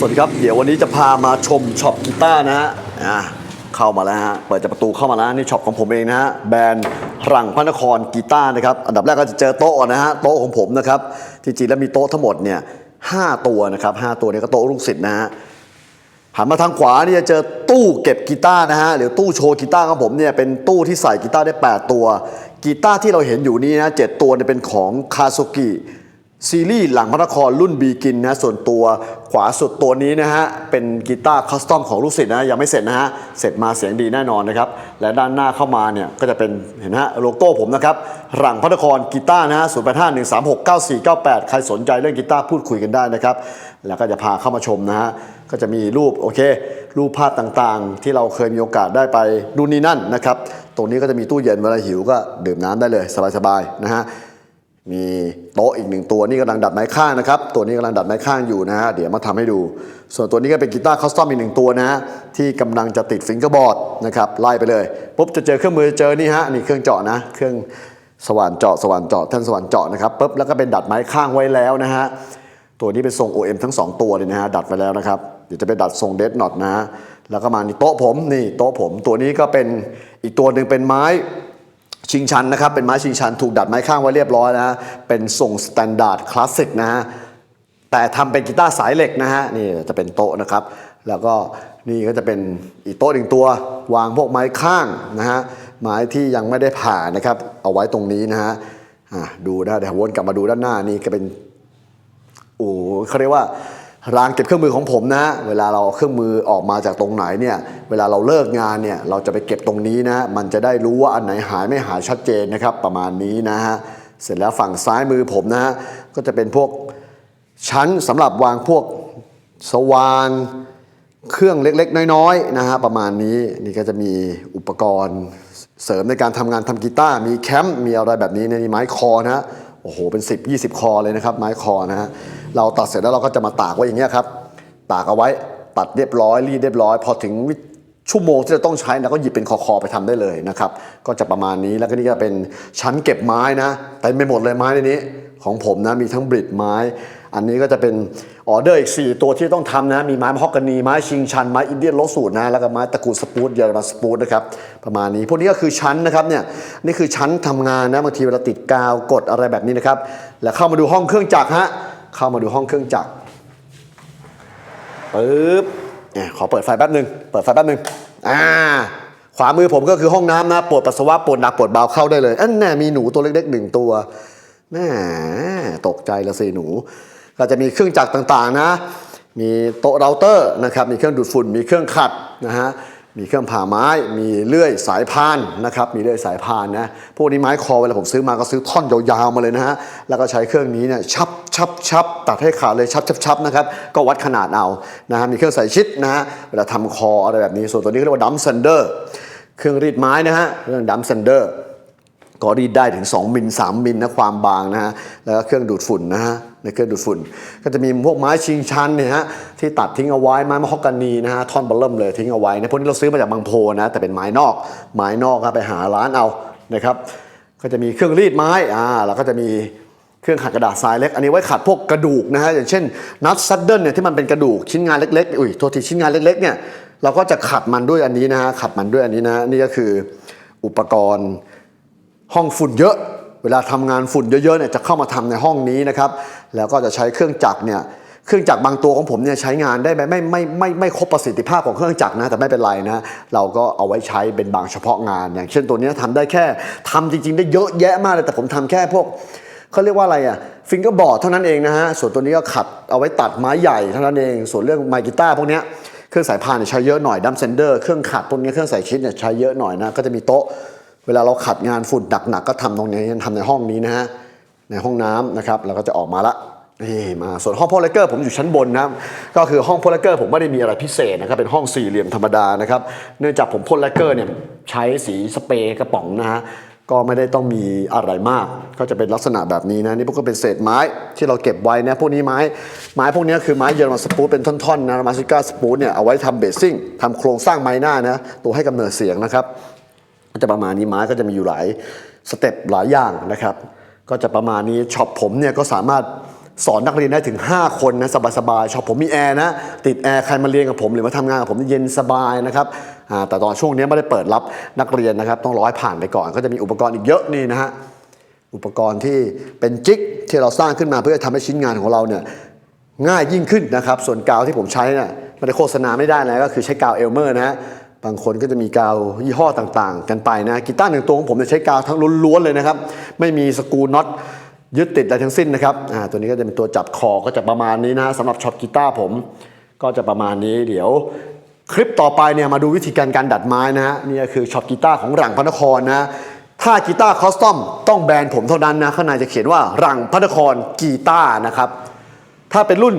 สวัสดีครับ เดี๋ยววันนี้จะพามาชมช็อปกีตาร์นะฮะอะเข้ามาแล้วฮะ เปิดจากประตูเข้ามาแล้วนี่ช็อปของผมเองนะฮะ แบรนด์รังพระนครกีตาร์นะครับ อันดับแรกก็จะเจอโต๊ะนะฮะ โต๊ะของผมนะครับ จริงๆแล้วมีโต๊ะทั้งหมดเนี่ยห้าตัวนะครับห้าตัวนี้ก็โต๊ะลูกศิษย์นะฮะ หันมาทางขวานี่จะเจอตู้เก็บกีตาร์นะฮะ หรือตู้โชว์กีตาร์ของผมเนี่ยเป็นตู้ที่ใส่กีตาร์ได้ 8 ตัว กีตาร์ที่เราเห็นอยู่นี้นะเตัวเนี่ยเป็นของคา s กิ ซีรีส์หลังพระนครรุ่นบีกินนะส่วนตัวขวาสุดตัวนี้นะฮะ เป็นกีตาร์คัสตอมของลูกศิษย์นะยังไม่เสร็จนะฮะ เสร็จมาเสียงดีแน่นอนนะครับ และด้านหน้าเข้ามาเนี่ย ก็จะเป็นเห็นฮะโลโก้ผมนะครับ หลังพระนครกีตาร์นะฮะศูนย์แปดห้าหนึ่งสามหกเก้าสี่เก้าแปดใครสนใจเรื่องกีตาร์พูดคุยกันได้นะครับ แล้วก็จะพาเข้ามาชมนะฮะก็จะมีรูปโอเค รูปภาพต่างๆ ที่เราเคยมีโอกาสได้ไปดูนนี่นั่นนะครับตรงนี้ก็จะมีตู้เย็นเวลาหิวก็ดื่มน้ำได้เลยสบายๆนะฮะ มีโต๊ะอีกหนึ่งตัวนี่กำลังดัดไม้ข้างนะครับ ตัวนี้กำลังดัดไม้ข้างอยู่นะฮะเดี๋ยวมาทำให้ดู ส่วนตัวนี้ก็เป็นกีตาร์คัสตอมอีกหนึ่งตัวนะฮะที่กำลังจะติดฟิงเกอร์บอร์ดนะครับไล่ไปเลยปุ๊บจะเจอเครื่องมือเจอนี่ฮะนี่เครื่องเจาะนะ เครื่องสว่านเจาะสว่านเจาะท่านสว่านเจาะนะครับปุ๊บแล้วก็เป็นดัดไม้ข้างไว้แล้วนะฮะตัวนี้เป็นทรง OM ทั้ง 2 ตัวเลยนะฮะดัดไว้แล้วนะครับเดี๋ยวจะไปดัดทรงเดดน็อตนะฮะแล้วก็มานี่โต๊ะผมนี่โต๊ะผม ตัวนี้ก็เป็นอีกตัวหนึ่งเป็นไม้ ชิงชันนะครับ เป็นไม้ชิงชันถูกดัดไม้ข้างไว้เรียบร้อยนะเป็นทรงสแตนดาร์ดคลาสสิกนะฮะแต่ทำเป็นกีตาร์สายเหล็กนะฮะนี่จะเป็นโต๊ะนะครับ แล้วก็นี่ก็จะเป็นอีกโต๊ะหนึ่งตัว วางพวกไม้ข้างนะฮะไม้ที่ยังไม่ได้ผ่านะครับ เอาไว้ตรงนี้นะฮะอะดูนะเดี๋ยววนกลับมาดูด้านหน้านี่ก็เป็นโอ้เขาเรียกว่า รางเก็บเครื่องมือของผมนะเวลาเราเอาเครื่องมือออกมาจากตรงไหนเนี่ยเวลาเราเลิกงานเนี่ยเราจะไปเก็บตรงนี้นะมันจะได้รู้ว่าอันไหนหายไม่หายชัดเจนนะครับประมาณนี้นะฮะเสร็จแล้วฝั่งซ้ายมือผมนะฮะก็จะเป็นพวกชั้นสำหรับวางพวกสว่านเครื่องเล็กๆ น้อยๆนะฮะประมาณนี้นี่ก็จะมีอุปกรณ์เสริมในการทำงานทำกีตาร์มีแคมป์มีอะไรแบบนี้เนี่ยนี่ไม้คอนะฮะโอ้โหเป็น 10 20 คอเลยนะครับไม้คอนะฮะ เราตัดเสร็จแล้วเราก็จะมาตากไว้อย่างเงี้ยครับ ตากเอาไว้ตัดเรียบร้อยรีดเรียบร้อย พอถึงชั่วโมงที่จะต้องใช้เราก็หยิบเป็นคอๆไปทำได้เลยนะครับ ก็จะประมาณนี้แล้วก็นี่ก็เป็นชั้นเก็บไม้นะเต็มไปหมดเลยไม้ในนี้ ของผมนะมีทั้งบริดไม้ อันนี้ก็จะเป็นออเดอร์อีก 4 ตัวที่ต้องทำนะ มีไม้มะฮอกกานีไม้ชิงชันไม้อินเดียนโลสูตรนะแล้วก็ไม้ตะกูลสปูตเยอรมันสปูตนะครับประมาณนี้พวกนี้ก็คือชั้นนะครับเนี่ยนี่คือชั้นทำงานนะบางทีเวลาติดกาวกดอะไรแบบนี้นะครับแล้วเข้ามาดูห้องเครื่องจักรฮะ เข้ามาดูห้องเครื่องจักรปึ๊บเนี่ยขอเปิดไฟแป๊บหนึ่งเปิดไฟแป๊บหนึ่งอ่า ขวามือผมก็คือห้องน้ำนะปวดปัสสาวะปวดหนักปวดเบาเข้าได้เลยอันน่มีหนูตัวเล็กๆหนึ่งตัวแม่ตกใจละสิหนู ก็จะมีเครื่องจักรต่างๆนะ มีโต๊ะเราเตอร์นะครับ มีเครื่องดูดฝุ่น มีเครื่องขัดนะฮะ มีเครื่องผ่าไม้ มีเลื่อยสายพานนะครับ มีเลื่อยสายพานนะ พวกนี้ไม้คอเวลาผมซื้อมาก็ซื้อท่อนยาวๆมาเลยนะฮะ แล้วก็ใช้เครื่องนี้เนี่ยชับชับชับตัดให้ขาดเลยชับชับชับนะครับ ก็วัดขนาดเอา นะฮะ มีเครื่องใส่ชิดนะฮะ เวลาทำคออะไรแบบนี้ ส่วนตัวนี้เรียกว่าดัมเซนเดอร์ เครื่องรีดไม้นะฮะ เรื่องดัมเซนเดอร์ ก็รีดได้ถึง 2 มิล 3 มิลนะความบางนะฮะ แล้วก็เครื่องดูดฝุ่นนะฮะ ในเครื่องดูดฝุ่น ก็จะมีพวกไม้ชิงชันเนี่ยฮะที่ตัดทิ้งเอาไว้ไม้มะฮอกกานีนะฮะท่อนเบลเริ่มเลยทิ้งเอาไว้นะพวกนี้เราซื้อมาจากบางโพนะแต่เป็นไม้นอก ไม้นอกครับไปหาร้านเอานะครับก็จะมีเครื่องรีดไม้อ่าแล้วก็จะมีเครื่องขัดกระดาษทรายเล็ก อันนี้ไว้ขัดพวกกระดูกนะฮะอย่างเช่นนัทซัดเดิลเนี่ยที่มันเป็นกระดูกชิ้นงานเล็กๆอุ้ยโทษทีชิ้นงานเล็กๆเนี่ยเราก็จะขัดมันด้วยอันนี้นะฮะขัดมันด้วยอันนี้นะนี่ก็คืออุปกรณ์ห้องฝุ่นเยอะ เวลาทำงานฝุ่นเยอะๆเนี่ยจะเข้ามาทำในห้องนี้นะครับแล้วก็จะใช้เครื่องจักรเนี่ยเครื่องจักรบางตัวของผมเนี่ยใช้งานได้ไม่ไม่ไม่ไม่ไม่ครบประสิทธิภาพของเครื่องจักรนะแต่ไม่เป็นไรนะเราก็เอาไว้ใช้เป็นบางเฉพาะงานอย่างเช่นตัวนี้ยทำได้แค่ทำจริง ๆ ได้เยอะแยะมากเลยแต่ผมทำแค่พวกเขาเรียกว่าอะไรอะฟิงเกอร์บอร์ดเท่านั้นเองนะฮะส่วนตัวนี้ก็ขัดเอาไว้ตัดไม้ใหญ่เท่านั้นเอง ส่วนเรื่องไมค์กีตาร์พวกเนี้ยเครื่องสายพานใช้เยอะหน่อยดัมเซนเดอร์เครื่องขัดพวกนี้เครื่องใส่ชิดเนี่ยใช้เยอะหน่อยนะก็จะมีโต๊ะ เวลาเราขัดงานฝุ่นหนักๆก็ทำตรงนี้ทำในห้องนี้นะฮะในห้องน้ำนะครับแล้วก็จะออกมาละนี่มาส่วนห้องโพลเกอร์ผมอยู่ชั้นบนนะครับก็คือห้องโพลเกอร์ผมไม่ได้มีอะไรพิเศษนะครับเป็นห้องสี่เหลี่ยมธรรมดานะครับเนื่องจากผมโพลเกอร์เนี่ยใช้สีสเปรย์กระป๋องนะฮะก็ไม่ได้ต้องมีอะไรมาก ก็จะเป็นลักษณะแบบนี้นะนี่พวกก็เป็นเศษไม้ที่เราเก็บไว้นะพวกนี้ไม้ไม้พวกนี้คือไม้เยอรมันสปูตเป็นท่อนๆนะมาซิก้าสปูตเนี่ยเอาไว้ทำเบสซิ่งทำโครงสร้างไม้หน้านะตัวให้กำเนิดเสียงนะครับ ก็จะประมาณนี้ไม้ก็จะมีอยู่หลายสเต็ปหลายอย่างนะครับ ก็จะประมาณนี้ช็อปผมเนี่ยก็สามารถสอนนักเรียนได้ถึง 5 คนนะสบายๆช็อบผมมีแอร์นะติดแอร์ใครมาเรียนกับผมหรือมาทำงานกับผมเย็นสบายนะครับแต่ตอนช่วงนี้ไม่ได้เปิดรับนักเรียนนะครับ ต้องรอให้ผ่านไปก่อน ก็จะมีอุปกรณ์อีกเยอะนี่นะฮะอุปกรณ์ที่เป็นจิกที่เราสร้างขึ้นมาเพื่อจะทำให้ชิ้นงานของเราเนี่ยง่ายยิ่งขึ้นนะครับ ส่วนกาวที่ผมใช้เนี่ยไม่ได้โฆษณาไม่ได้นะก็คือใช้กาวเอลเมอร์นะฮะ บางคนก็จะมีกาวยี่ห้อต่างๆ กันไปนะกีตาร์หนึ่งตัวของผมเนี่ยใช้กาวทั้งล้วนๆเลยนะครับ ไม่มีสกูน็อตยึดติดอะไรทั้งสิ้นนะครับอ่าตัวนี้ก็จะเป็นตัวจับคอก็จะประมาณนี้นะสำหรับช็อตกีตาร์ผมก็จะประมาณนี้เดี๋ยวคลิปต่อไปเนี่ยมาดูวิธีการการดัดไม้นะฮะนี่คือช็อตกีตาร์ของหลังพระนครนะถ้ากีตาร์คอสตอมต้องแบรนด์ผมเท่านั้นนะข้างในจะเขียนว่ารังพระนครกีตาร์นะครับถ้าเป็นรุ่น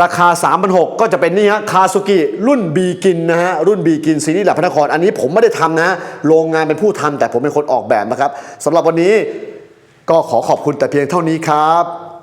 ราคา 3 6 0 0ก็จะเป็นนี่ฮะคาสุกิรุ่นบีกินนะฮะรุ่นบีกินซีรีส์หลักพระนคร อันนี้ผมไม่ได้ทำนะโรงงานเป็นผู้ทำแต่ผมเป็นคนออกแบบนะครับสำหรับวันนี้ก็ขอขอบคุณแต่เพียงเท่านี้ครับ